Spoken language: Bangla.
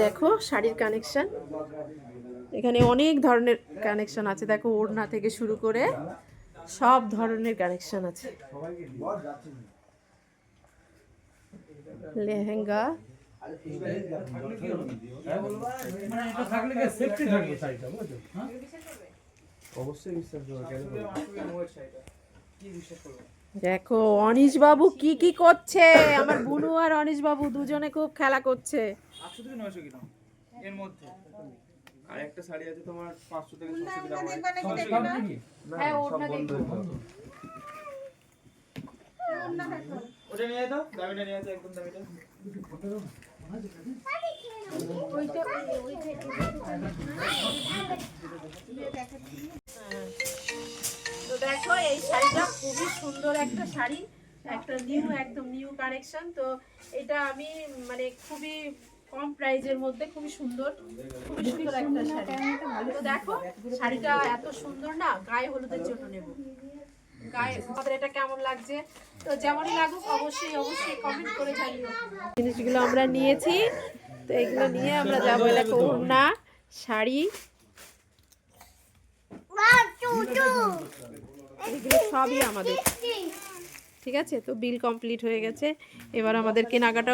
দেখো শাড়ির কানেকশন এখানে অনেক ধরনের কানেকশন আছে। দেখো ওড়না থেকে শুরু করে সব ধরনের কানেকশন আছে। লেহেঙ্গা। অবশ্যই দেখো অনিশ বাবু কি কি করছে? আমার বুনু আর অনিশ বাবু দুজনে খুব খেলা করছে। আটশো থেকে নয়শো গ্রাম এর মধ্যে। আর একটা শাড়ি আছে তোমার পাঁচশো থেকে ছশো গ্রাম হয়। ওটা নিয়ে দামিটা নিয়ে একদম দামিটা। দেখো এই শাড়িটা খুবই সুন্দর একটা শাড়ি একটা নিউ একদম নিউ কালেকশন তো এটা আমি মানে খুবই কম প্রাইজের মধ্যে খুবই সুন্দর খুবই সুন্দর একটা শাড়ি। তো দেখো শাড়িটা এত সুন্দর না গায়ে হলুদের জন্য নেব। গায়ে আমাদের এটা কেমন লাগছে? তো যেমনই লাগুক অবশ্যই অবশ্যই কমেন্ট করে জানিও। জিনিসগুলো আমরা নিয়েছি তো এগুলো নিয়ে আমরা যাব ওড়না শাড়ি। এগুলো সবই আমাদের। ঠিক আছে? তো বিল কমপ্লিট হয়ে গেছে। এবার আমাদের কেনাকাটা